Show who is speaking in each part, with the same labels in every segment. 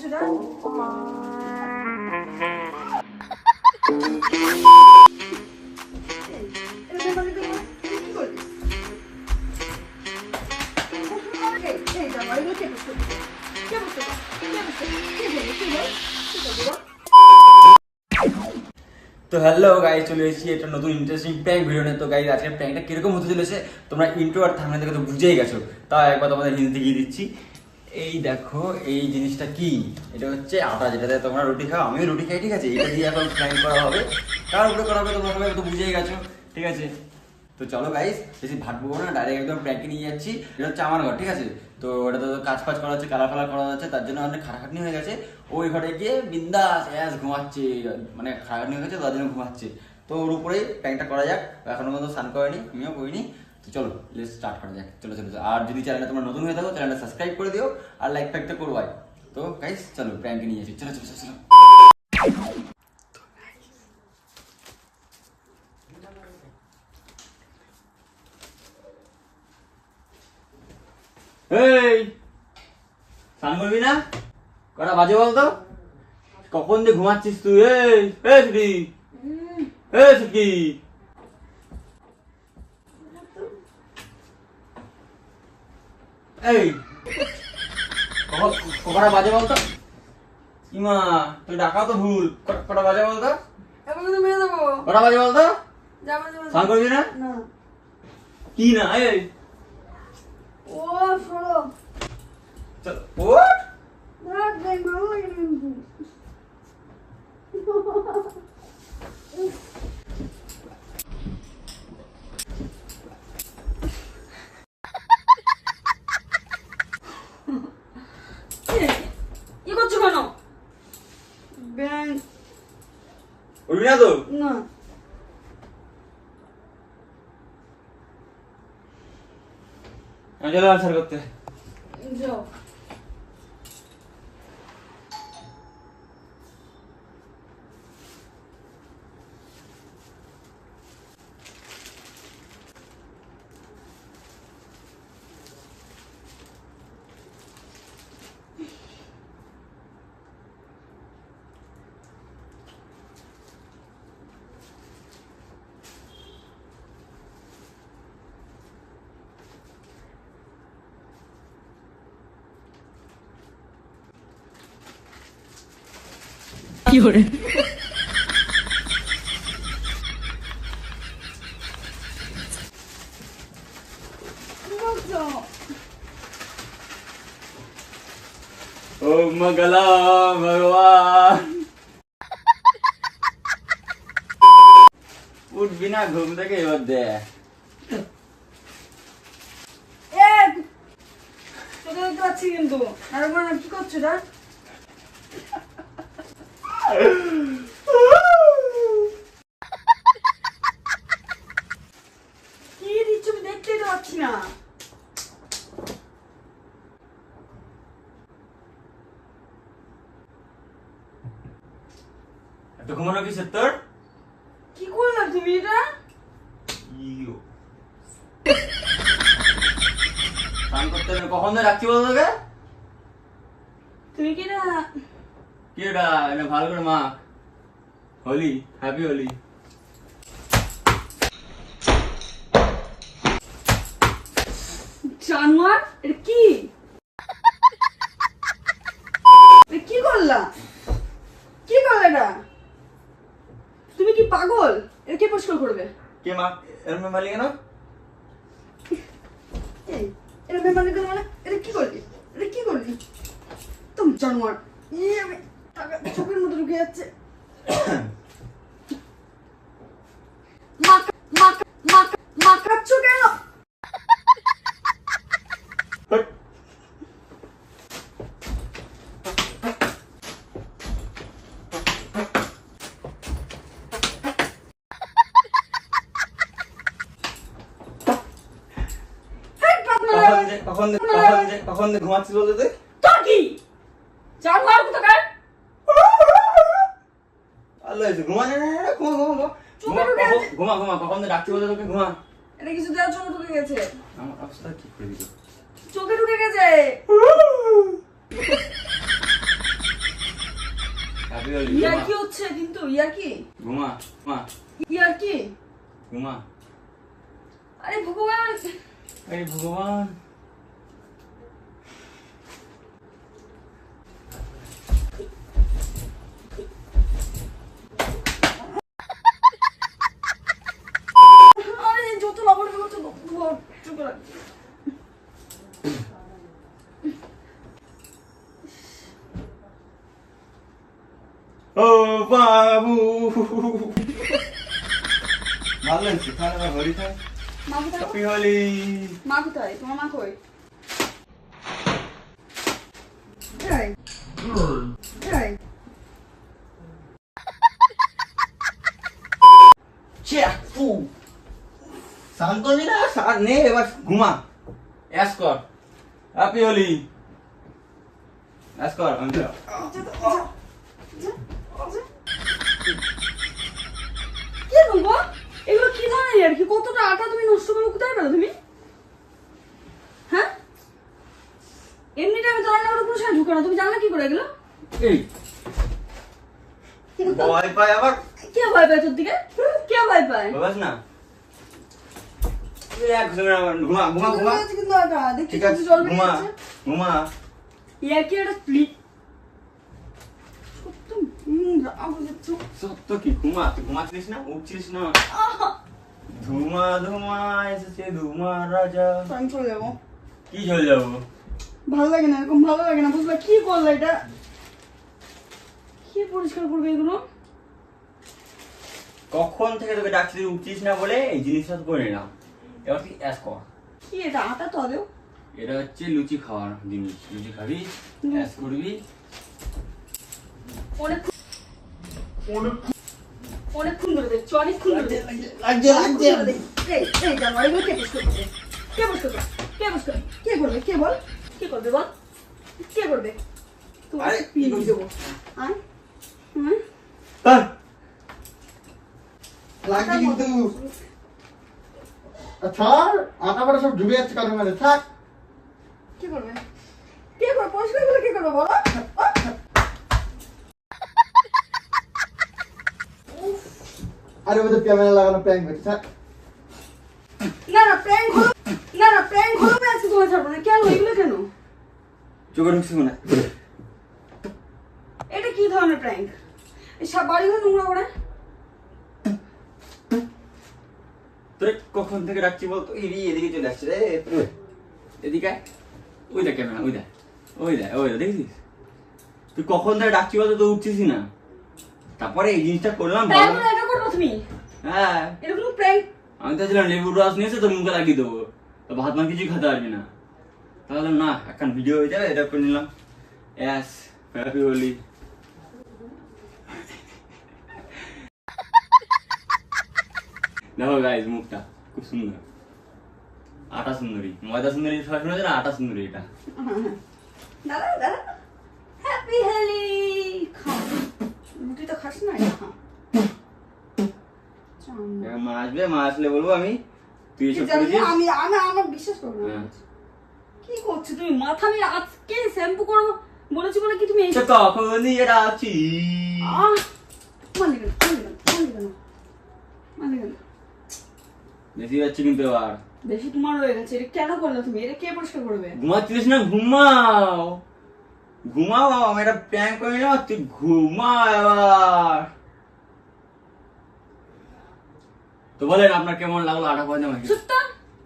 Speaker 1: তো
Speaker 2: hello guys চলে এসেছি একটা নতুন ইন্টারেস্টিং প্র্যাঙ্ক ভিডিও নিয়ে। তো গাইজ আজকে প্র্যাঙ্কটা কীরকম হতে চলেছে, তোমরা ইন্ট্রো আর থামনে থেকে তো বুঝেই গেছো। তাও একবার তোমাদের হিন্দি দিচ্ছি। এই দেখো, এই জিনিসটা কি? এটা হচ্ছে আটা, যেটাতে তোমরা রুটি খাও। আমিও রুটি খাই, ঠিক আছে? এটা দিয়ে এখন প্র্যাঙ্ক করা হবে। কার উপরে করা হবে তোমরা সবাই তো বুঝেই গেছো, ঠিক আছে? তো চলো গাইস বেশি ভাটবো না ডাইরেক্ট একদম প্র্যাঙ্কে নিয়ে যাচ্ছি। এটা হচ্ছে আমার ঘর, ঠিক আছে? তো এটা তো কাজ ফাজ করা হচ্ছে কালার ফালার করা হচ্ছে, তার জন্য অনেক খাটাখাটনি হয়ে গেছে। ওই ঘরে গিয়ে বিন্দাস অ্যাস ঘুমাচ্ছে মানে খাটাখাটনি হয়ে গেছে, তার জন্য ঘুমাচ্ছে। তো ওর উপরেই প্র্যাঙ্কটা করা যাক। এখনও পর্যন্ত স্নান করেনি, আমিও করিনি। তো চলো লেটস স্টার্ট করা যাক। চলো চলো। আর যদি চ্যানেলটা তোমরা নতুন হয়ে থাকো চ্যানেলটা সাবস্ক্রাইব করে দিও আর লাইক তো গাইস চলো প্র্যাঙ্কে নিয়ে যাচ্ছি চলো চলো চলো চলো। এই স্নান করবি না? কটা বাজে বলতো? কখন যে ঘুমাচ্ছিস তুই? এই এ ছুটি এ ছুটি এই কটা বাজে বলতো? ইমা তুই ডাকা তো ভুল। কটা- বাজে বলতো?
Speaker 1: এবার কিন্তু মেরে দেবো।
Speaker 2: কটা বাজে বলতো? স্নান করবি না। কি না এই
Speaker 1: ও।
Speaker 2: চল
Speaker 1: থাক, দেখ, ভালো লাগে না কিন্তু। কি? কি করছ কেন ব্যাং
Speaker 2: উঠবি না তো
Speaker 1: না
Speaker 2: আমি চলে আনসার করতে
Speaker 1: যাও কি করছ
Speaker 2: ও মগলা ভগবান উঠবি না ঘুম থেকে এবার দে।
Speaker 1: তোকে দেখতে পাচ্ছি কিন্তু। আর না, কি করছ এটা কি দিচ্ছ আমি দেখতেই তো পাচ্ছি না
Speaker 2: একটু ঘুমানো কিসের তোর?
Speaker 1: কি করলে তুমি এটা?
Speaker 2: ইয়ো। স্নান করতে হবে কখন রাখছি বলো তোকে?
Speaker 1: তুমি কি না
Speaker 2: কি এটা? এটা ভালো করে মা হোলি হ্যাপি হোলি।
Speaker 1: জানোয়ার এটা কি? কি করলা? কি করলে এটা? তুমি কি পাগল? এটা কে পরিষ্কার করবে?
Speaker 2: কে মা এরম মালি কেন
Speaker 1: এই, এটা মেহমানি করে মানে? এটা কি করলি? এটা কি করলি? তুমি জানোয়ার ইয়ে আমি টাকা চোখের মধ্যে ঢুকে যাচ্ছে। পাতলা
Speaker 2: কখন কখন কখন বলতে তুই
Speaker 1: তোর কি জানোয়ার কোথাকার
Speaker 2: ঘুমা না, ঘুমা ঘুমা ঘুমা ঘুমা। ঘুমা কখন ডাকছি বলতে তোকে ঘুমা।
Speaker 1: এটা কিছু দেওয়ার জন্য ঢুকে গেছে।
Speaker 2: আমার অবস্থা কি করে দিল?
Speaker 1: চোখে ঢুকে গেছে।
Speaker 2: হ্যাপি
Speaker 1: ইয়ার কি হচ্ছে কিন্তু? ইয়ার কি?
Speaker 2: ঘুমা ঘুমা।
Speaker 1: ইয়ার কি?
Speaker 2: ঘুমা।
Speaker 1: আরে ভগবান!
Speaker 2: এই ভগবান
Speaker 1: আরে যত লবণ করছ চুপ করে
Speaker 2: ও বাবু
Speaker 3: ভালো লাগছে তাহলে আবার হরি খাই
Speaker 1: মা কোথায় গো?
Speaker 2: হ্যাপি হোলি।
Speaker 1: মা কোথায় তোমার মা কই? এই এই
Speaker 2: ফু শান্ত নি না সার নে এবার ঘুমা। অ্যাস কর। হ্যাপি হোলি। অ্যাস কর আমি তো-
Speaker 1: বলব? এগুলো কি ধরনের আর কি? কতটা আটা তুমি নষ্ট করে কোথায় পেল তুমি? হ্যাঁ? এমনি টাইমে তো রান্না করে কোনো সময় ঢুকে না। তুমি জানলে কি করে এগুলো?
Speaker 2: এই। ভয় পায় আবার?
Speaker 1: কে ভয় পায় তোর দিকে? কে ভয় পায়?
Speaker 2: বাবাস না। ঘুমা ঠিক আছে ঘুমা ঘুমা।
Speaker 1: ইয়ার কি একটা স্প্লিট সত্যি হুম রাগ হচ্ছে
Speaker 2: সত্য কি ঘুমা তুই ঘুমাচ্ছিস না উঠছিস না ধুমা ধুমা এসেছে ধুমা রাজা
Speaker 1: আমি চলে যাব
Speaker 2: কি চলে যাব
Speaker 1: ভালো লাগে না এরকম ভালো লাগে না বুঝলে কি করলে এটা কি পরিষ্কার করবে এগুলো
Speaker 2: কখন থেকে তোকে ডাকছি তুই উঠছিস না বলে এই জিনিসটা করে নিলাম এবার তুই অ্যাস কর
Speaker 1: কি এটা আটা তো আদেও
Speaker 2: এটা হচ্ছে লুচি খাওয়ার জিনিস লুচি খাবি অ্যাস করবি
Speaker 1: অনেক অনেকক্ষণ ধরে দেখছি অনেকক্ষণ ধরে
Speaker 3: লাগছে লাগছে
Speaker 1: অনেকক্ষণ ধরে দেখছি। এই এই জানো এগুলো কে পুষ করবে কে পুষ করবে? কে পুষ করবে? কে করবে? কে বল? কে করবে বল? কে করবে? তোমার পিয়ে
Speaker 2: কি
Speaker 1: দেবো। আয়। হুম?
Speaker 3: লাগছে কিন্তু। ছাড়। আটা বাটা সব ডুবে যাচ্ছে কারণ থাক।
Speaker 1: কে করবে? কে করবে? পরিষ্কার করে কে করবে বলো?
Speaker 3: আরে ওদের ক্যামেরা লাগানো প্র্যাঙ্ক থাক
Speaker 1: না না প্র্যাঙ্ক হলো না না প্র্যাঙ্ক হলো আমি আজকে তোমার ছাড়বো না। কেন এগুলো কেন?
Speaker 2: চোখে ঢুকছিস না
Speaker 1: এটা কি ধরনের প্র্যাঙ্ক এই সব বাড়ি ঘর নোংরা করে?
Speaker 2: তোরে কখন থেকে ডাকছি বলতো? এই এদিকে চলে আসছে রে। এদিকে আয়। ওই দেখ ক্যামেরা ওই দেখ। ওই দেখ ওই দেখ দেখছিস তুই কখন থেকে ডাকছি বলতো তো উঠছিস না। তারপরে এই জিনিসটা করলাম ভালো-
Speaker 1: করব তুমি?
Speaker 2: হ্যাঁ।
Speaker 1: এরকম প্র্যাঙ্ক
Speaker 2: আমি তো ছিলাম লেবুর রস নিয়েছে তোর মুখে লাগিয়ে দেবো। তো ভাত মান কিছুই খেতে পারবি না। তাহলে না এখন ভিডিও হয়ে যাবে এটা করে নিলাম। ইয়াস হ্যাপি হোলি দেখো গাইজ মুখটা খুব সুন্দর। আটা সুন্দরী। ময়দা সুন্দরী সবাই শুনেছে না? আটা সুন্দরী এটা।
Speaker 1: দাদা দাদা হ্যাপি হেলি খা রুটি তো খাস না এটা খা চাউমিন।
Speaker 2: এবার মা আসবে মা আসলে বলব আমি তুই এসব করেছিস?
Speaker 1: আমি আমি আমার বিশ্বাস করব না।
Speaker 2: হ্যাঁ।
Speaker 1: কি করছ তুমি? মাথা আজকে শ্যাম্পু করব বলেছি বলে কি তুমি?
Speaker 2: এটা আছি
Speaker 1: মালিক মালিক
Speaker 2: বেশি যাচ্ছে কিন্তু এবার।
Speaker 1: বেশি তোমার হয়ে গেছে এটা কেন করলে তুমি? এটা কে পরিষ্কার করবে?
Speaker 2: ঘুমাচ্ছিলিস না? ঘুমাও। ঘুমাও আমি একটা প্র্যাঙ্ক করে না তুই ঘুমা এবার। তো বলেন আপনার কেমন লাগল আটা মাখি
Speaker 1: সত্য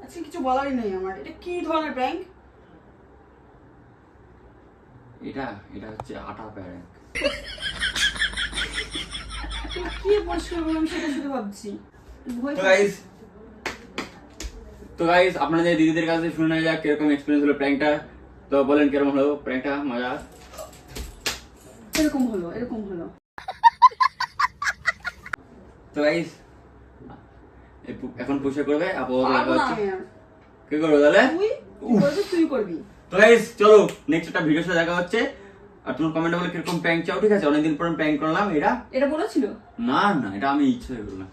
Speaker 1: আজকে কিছু বলারই নেই আমার। এটা কি ধরনের প্র্যাঙ্ক
Speaker 2: এটা এটা হচ্ছে আটা প্যারেক
Speaker 1: কি পরিষ্কার সেটা শুধু ভাবছি।
Speaker 2: তো গাইস তো গাইস আপনাদের দিদিদের কাছে শুনে নেওয়া যাক কীরকম এক্সপিরিয়েন্স হলো প্র্যাঙ্কটা তো বলেন কীরকম হলো প্র্যাঙ্কটা মজা?
Speaker 1: এরকম হলো এরকম হলো।
Speaker 2: তো গাইস এখন পয়সা করবে আপাতত
Speaker 1: পারব
Speaker 2: হচ্ছে
Speaker 1: আমি
Speaker 2: কি করবে তাহলে?
Speaker 1: তুই করবি
Speaker 2: তো গাইস চলো নেক্সট একটা ভিডিওর সাথে দেখা হচ্ছে। আর তোমার কমেন্টে বলে কীরকম প্র্যাঙ্ক চাও ঠিক আছে? অনেকদিন পর প্যাঙ্ক করলাম এটা?
Speaker 1: এটা বলেছিল?
Speaker 2: না না এটা আমি ইচ্ছে করলাম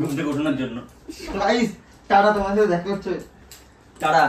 Speaker 2: ঘুম থেকে ওঠানোর জন্য।
Speaker 3: গাইস টাটা তোমাদের দেখা হচ্ছে।
Speaker 2: টাটা।